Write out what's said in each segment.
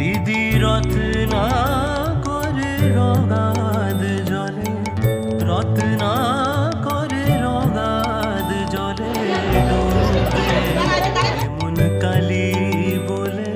দিদি রত্না করে রগাদ জলে রত্না করে রগাদ জলে রেমন কালি বলে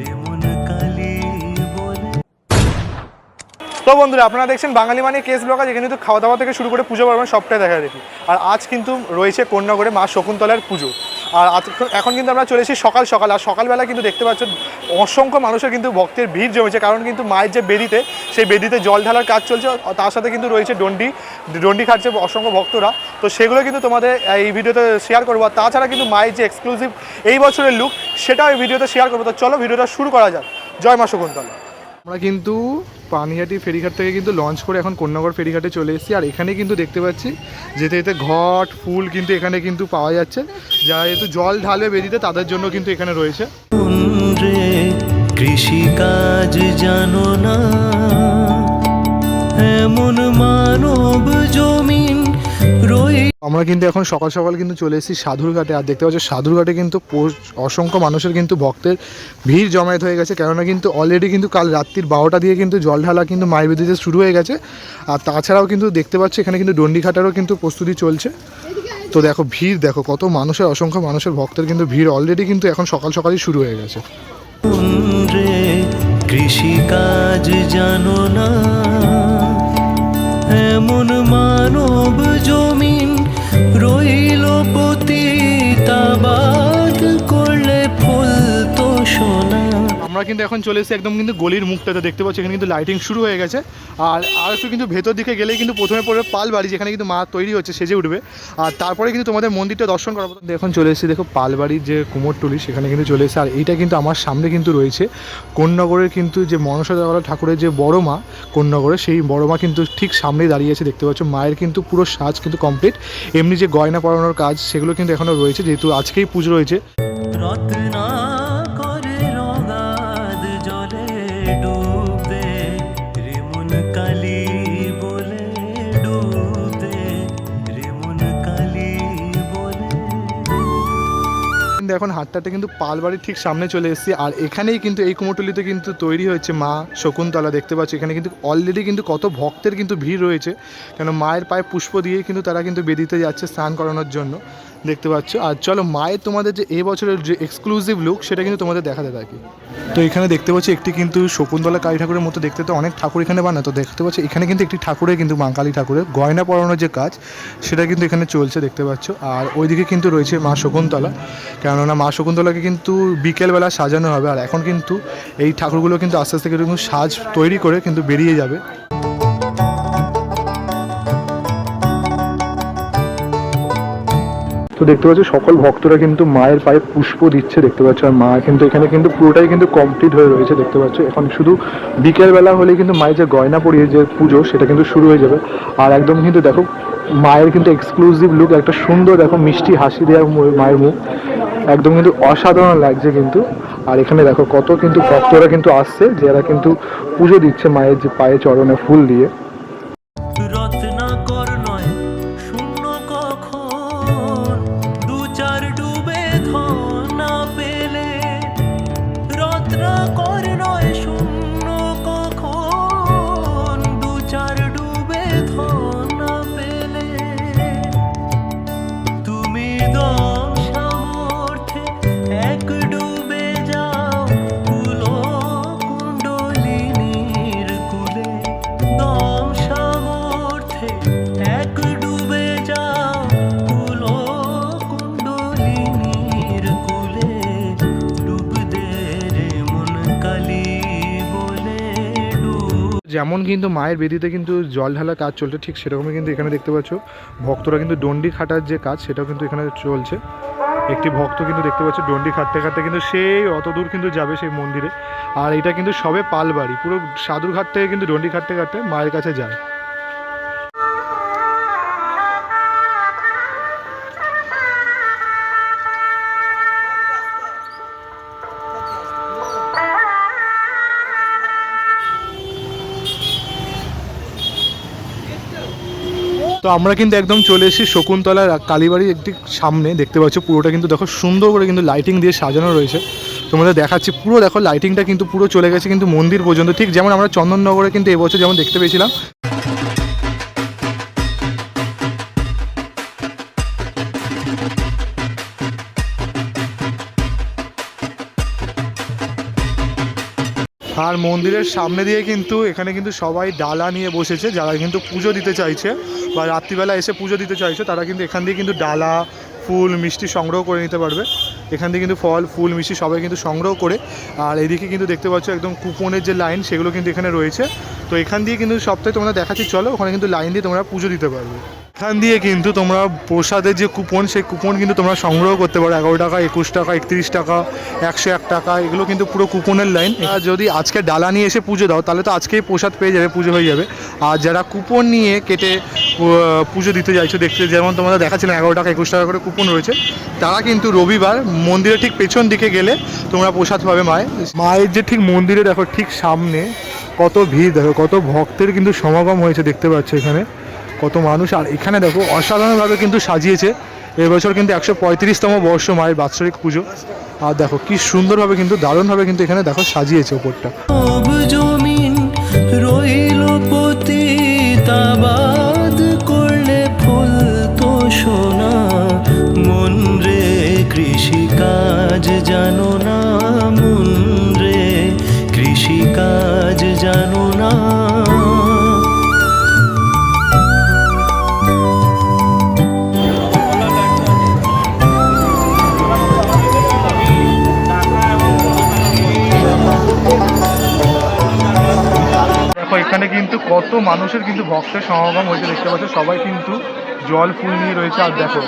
রেমন কালি বলে। তো বন্ধুরা, আপনারা দেখছেন বাঙালি মানে কেস ব্লগ আজ এখানে তো খাওয়া দাওয়া থেকে শুরু করে পুজো পার্বণ সবটাই দেখা দেখি। আর আজ কিন্তু রয়েছে কন্যাগড়ে মা শকুন্তলার পুজো। আর এখন কিন্তু আমরা চলে সকাল সকাল। আর সকালবেলা কিন্তু দেখতে পাচ্ছেন অসংখ্য মানুষের কিন্তু ভক্তের ভিড় জমেছে। কারণ কিন্তু মায়ের যে বেদিতে, সেই বেদিতে জল ঢালার কাজ চলছে। তার সাথে কিন্তু রয়েছে ডন্ডি। ডন্ডি খাটছে অসংখ্য ভক্তরা। তো সেগুলো কিন্তু তোমাদের এই ভিডিওতে শেয়ার করব। আর তাছাড়া কিন্তু মায়ের যে এক্সক্লুসিভ এই বছরের লুক সেটাও এই ভিডিওতে শেয়ার করব। তো চলো ভিডিওটা শুরু করা যাক। জয় মা শকুন্তলা। আমরা কিন্তু পানিহাটি ফেরিঘাট থেকে কিন্তু লঞ্চ করে এখন কন্যাগড় ফেরিঘাটে চলে এসেছি। আর এখানে কিন্তু দেখতে পাচ্ছি, যেতে যেতে ঘট, ফুল কিন্তু এখানে কিন্তু পাওয়া যাচ্ছে। যারা যেহেতু জল ঢালে বেরিতে তাদের জন্য কিন্তু এখানে রয়েছে। কৃষিকাজ জানো না, এমন মানব জমিন আমরা কিন্তু এখন সকাল সকাল কিন্তু চলে এসেছি সাধুরঘাটে আর দেখতে পাচ্ছি সাধুরঘাটে কিন্তু অসংখ্য মানুষের কিন্তু ভক্তের ভিড় জমায়েত হয়ে গেছে। কেননা কিন্তু অলরেডি কিন্তু কাল রাত্রির বারোটা দিয়ে কিন্তু জল ঢালা কিন্তু মায়ের বেদিতে শুরু হয়ে গেছে। আর তাছাড়াও কিন্তু দেখতে পাচ্ছি, এখানে কিন্তু ডন্ডি ঘাটারও কিন্তু প্রস্তুতি চলছে। তো দেখো ভিড়, দেখো কত মানুষের, অসংখ্য মানুষের ভক্তের কিন্তু ভিড় অলরেডি কিন্তু এখন সকাল সকালই শুরু হয়ে গেছে। কৃষিকাজ জানো না, এমন মানব তাবা আমরা কিন্তু এখন চলে এসেছি একদম কিন্তু গলির মুখটাতে, দেখতে পাচ্ছি, এখানে কিন্তু লাইটিং শুরু হয়ে গেছে। আর আর একটু কিন্তু ভেতর দিকে গেলেই কিন্তু প্রথমে পড়বে পাল বাড়ি, যেখানে কিন্তু মা তৈরি হচ্ছে, সেজে উঠবে। আর তারপরে কিন্তু তোমাদের মন্দিরটা দর্শন করার করাবো এখন চলে এসেছি, দেখো, পাল বাড়ির যে কুমোরটুলি সেখানে কিন্তু চলে এসেছে। আর এইটা কিন্তু আমার সামনে কিন্তু রয়েছে। কোন্নগরের কিন্তু যে মনসা ঠাকুরের যে বড় মা কোন্নগরে সেই বড় মা কিন্তু ঠিক সামনেই দাঁড়িয়ে আছে, দেখতে পাচ্ছ। মায়ের কিন্তু পুরো সাজ কিন্তু কমপ্লিট এমনি যে গয়না পরানোর কাজ, সেগুলো কিন্তু এখনও রয়েছে, যেহেতু আজকেই পুজো রয়েছে। রত্না এখন হাটটাতে কিন্তু পালবাড়ির ঠিক সামনে চলে এসেছি। আর এখানেই কিন্তু এই কুমোরটুলিতে কিন্তু তৈরি হয়েছে মা শকুন্তলা, দেখতে পাচ্ছি? এখানে কিন্তু অলরেডি কিন্তু কত ভক্তের কিন্তু ভিড় রয়েছে। কেন মায়ের পায়ে পুষ্প দিয়ে কিন্তু তারা কিন্তু বেদিতে যাচ্ছে স্নান করানোর জন্য। দেখতে পাচ্ছ। আর চলো, মায়ের তোমাদের যে এবছরের যে এক্সক্লুসিভ লুক সেটা কিন্তু তোমাদের দেখাতে থাকি। তো এখানে দেখতে পাচ্ছি, একটি কিন্তু শকুন্তলা কালী ঠাকুরের মতো দেখতে। তো অনেক ঠাকুর এখানে বানায় তো দেখতে পাচ্ছি, এখানে কিন্তু একটি ঠাকুরের কিন্তু মা কালী ঠাকুরের গয়না পরানোর যে কাজ, সেটা কিন্তু এখানে চলছে, দেখতে পাচ্ছ। আর ওইদিকে কিন্তু রয়েছে মা শকুন্তলা। কেননা মা শকুন্তলাকে কিন্তু বিকেলবেলা সাজানো হবে। আর এখন কিন্তু এই ঠাকুরগুলো কিন্তু আস্তে আস্তে কিন্তু সাজ তৈরি করে কিন্তু বেরিয়ে যাবে। তো দেখতে পাচ্ছ, সকল ভক্তরা কিন্তু মায়ের পায়ে পুষ্প দিচ্ছে দেখতে পাচ্ছ, আর মা কিন্তু এখানে কিন্তু পুরোটাই কিন্তু কমপ্লিট হয়ে রয়েছে দেখতে পাচ্ছ। এখন শুধু বিকেলবেলা হলে কিন্তু মায়ের যে গয়না পরিয়ে যে পুজো, সেটা কিন্তু শুরু হয়ে যাবে। আর একদম কিন্তু দেখো, মায়ের কিন্তু এক্সক্লুসিভ লুক একটা সুন্দর দেখো মিষ্টি হাসি দেওয়া মায়ের মুখ। একদম কিন্তু অসাধারণ লাগছে কিন্তু। আর এখানে দেখো কত কিন্তু ভক্তরা কিন্তু আসছে, যারা কিন্তু পুজো দিচ্ছে মায়ের যে পায়ে চরণে ফুল দিয়ে। যেমন কিন্তু মায়ের বেদিতে কিন্তু জল ঢালার কাজ চলছে, ঠিক সেরকমই কিন্তু এখানে দেখতে পাচ্ছ। ভক্তরা কিন্তু ডন্ডি খাটার যে কাজ, সেটাও কিন্তু এখানে চলছে। একটি ভক্ত কিন্তু দেখতে পাচ্ছ, ডন্ডি খাটতে খাটতে কিন্তু সেই অত দূর কিন্তু যাবে সেই মন্দিরে। আর এটা কিন্তু সবে পালবাড়ি, পুরো সাধুর ঘাট থেকে কিন্তু ডন্ডি খাটতে খাটতে মায়ের কাছে যায়। তো আমরা কিন্তু একদম চলে এসেছি শকুন্তলার কালীবাড়ির একটি সামনে, দেখতে পাচ্ছ পুরোটা কিন্তু দেখো সুন্দর করে কিন্তু লাইটিং দিয়ে সাজানো রয়েছে। তোমাদের দেখাচ্ছি, পুরো দেখো লাইটিংটা কিন্তু পুরো চলে গেছে কিন্তু মন্দির পর্যন্ত। ঠিক যেমন আমরা চন্দননগরে কিন্তু এবছর যেমন দেখতে পেয়েছিলাম আর মন্দিরের সামনে দিয়ে কিন্তু এখানে কিন্তু সবাই ডালা নিয়ে বসেছে, যারা কিন্তু পুজো দিতে চাইছে বা রাত্রিবেলা এসে পুজো দিতে চাইছে, তারা কিন্তু এখান দিয়ে কিন্তু ডালা, ফুল, মিষ্টি সংগ্রহ করে নিতে পারবে। এখান থেকে কিন্তু ফল, ফুল মিষ্টি সবাই কিন্তু সংগ্রহ করে। আর এদিকে কিন্তু দেখতে পাচ্ছ একদম কুপনের যে লাইন, সেগুলো কিন্তু এখানে রয়েছে। তো এখান দিয়ে কিন্তু সপ্তাহে তোমরা দেখাচ্ছি, চলো ওখানে কিন্তু লাইন দিয়ে তোমরা পুজো দিতে পারবে। এখান দিয়ে কিন্তু তোমরা প্রসাদের যে কুপন, সেই কুপন কিন্তু তোমরা সংগ্রহ করতে পারো। এগারো টাকা, একুশ টাকা, একত্রিশ টাকা, একশো এক টাকা, এগুলো কিন্তু পুরো কুপনের লাইন। আর যদি আজকে ডালা নিয়ে এসে পুজো দাও, তাহলে তো আজকেই প্রসাদ পেয়ে যাবে, পুজো হয়ে যাবে। আর যারা কুপন নিয়ে কেটে পুজো দিতে চাইছো দেখতে। যেমন তোমরা দেখাচ্ছিলাম, এগারো টাকা, একুশ টাকা করে কুপন রয়েছে। তারা কিন্তু রবিবার মন্দিরের ঠিক পেছন দিকে গেলে তোমরা প্রসাদ পাবে মায়ের। মায়ের যে ঠিক মন্দিরে দেখো, ঠিক সামনে কত ভিড়, দেখো, কত ভক্তের কিন্তু সমাগম হয়েছে, দেখতে পাচ্ছ এখানে। কত মানুষ, আর এখানে দেখো, অসাধারণভাবে কিন্তু সাজিয়েছে। এবছর কিন্তু একশো পঁয়ত্রিশতম বর্ষ মায়ের বাৎসরিক পুজো। আর দেখো, কি সুন্দরভাবে কিন্তু, দারুণভাবে কিন্তু এখানে দেখো সাজিয়েছে ওপরটা। রইল পতিতাবাদ এখানে কিন্তু কত মানুষের কিন্তু ভক্তের সমাগম হয়েছে দেখতে পাচ্ছ। সবাই কিন্তু জল, ফুল নিয়ে রয়েছে। আর দেখো,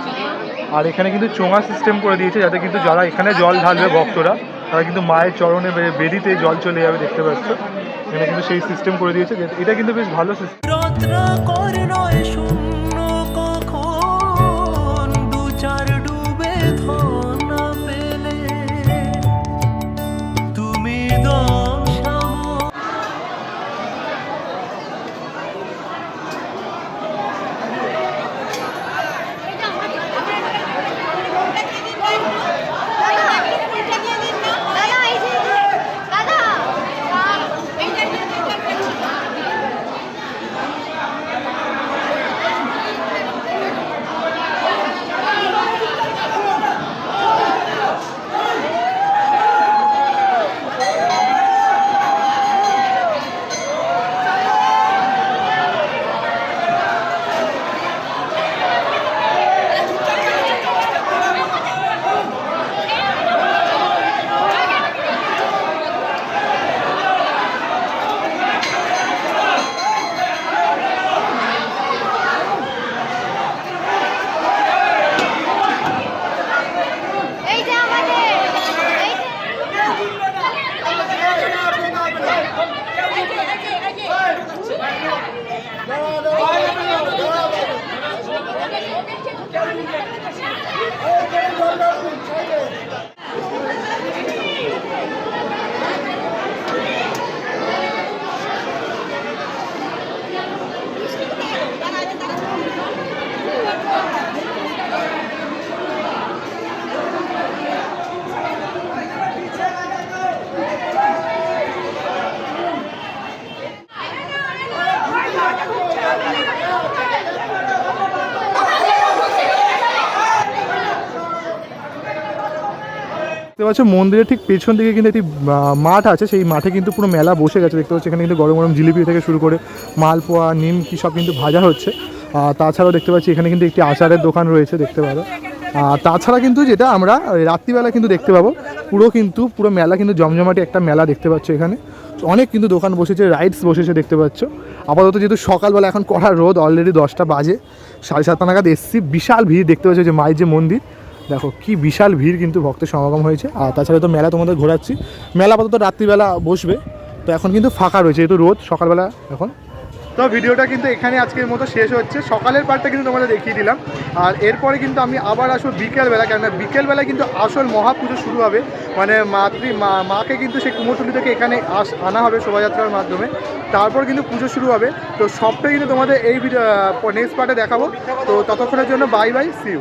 আর এখানে কিন্তু চোঙা সিস্টেম করে দিয়েছে যাতে কিন্তু যারা এখানে জল ঢালবে ভক্তরা, তারা কিন্তু মায়ের চরণে বেরিতে জল চলে যাবে দেখতে পাচ্ছ। এখানে কিন্তু সেই সিস্টেম করে দিয়েছে। এটা কিন্তু বেশ ভালো সিস্টেম পাচ্ছ, মন্দিরের ঠিক পেছন দিকে কিন্তু একটি মাঠ আছে, সেই মাঠে কিন্তু পুরো মেলা বসে গেছে, দেখতে পাচ্ছ, এখানে কিন্তু গরম গরম জিলিপি থেকে শুরু করে মালপোয়া নিমকি সব কিন্তু ভাজা হচ্ছে। তাছাড়াও দেখতে পাচ্ছি, এখানে কিন্তু একটি আচারের দোকান রয়েছে, দেখতে পারো। তাছাড়া কিন্তু যেটা আমরা রাত্রিবেলা কিন্তু দেখতে পাবো, পুরো কিন্তু, পুরো মেলা কিন্তু জমজমাটি একটা মেলা দেখতে পাচ্ছ এখানে। অনেক কিন্তু দোকান বসেছে, রাইডস বসেছে, দেখতে পাচ্ছ। আপাতত যেহেতু সকালবেলা এখন কড়া রোদ অলরেডি দশটা বাজে, সাড়ে সাতটা নাগাদ এসছি, বিশাল ভিড় দেখতে পাচ্ছ, যে মায়ের যে মন্দির। দেখো, কি বিশাল ভিড় কিন্তু ভক্তের সমাগম হয়েছে। আর তাছাড়া তো মেলা তোমাদের ঘোরাচ্ছি। মেলা আপাতত রাত্রিবেলা বসবে। তো এখন কিন্তু ফাঁকা রয়েছে, যেহেতু রোদ, সকালবেলা এখন। তো ভিডিওটা কিন্তু এখানে আজকের মতো শেষ হচ্ছে। সকালের পার্টটা কিন্তু তোমাদের দেখিয়ে দিলাম। আর এরপরে কিন্তু আমি আবার আসব বিকেলবেলা, কেননা বিকেলবেলা কিন্তু আসল মহাপুজো শুরু হবে। মানে মাতৃ, মা, মাকে কিন্তু সেই কুমোরটুলি থেকে এখানে আস, আনা হবে শোভাযাত্রার মাধ্যমে। তারপর কিন্তু পুজো শুরু হবে। তো সবটাই কিন্তু তোমাদের এই ভিডিও নেক্সট পার্টে দেখাবো। তো ততক্ষণের জন্য বাই বাই সিউ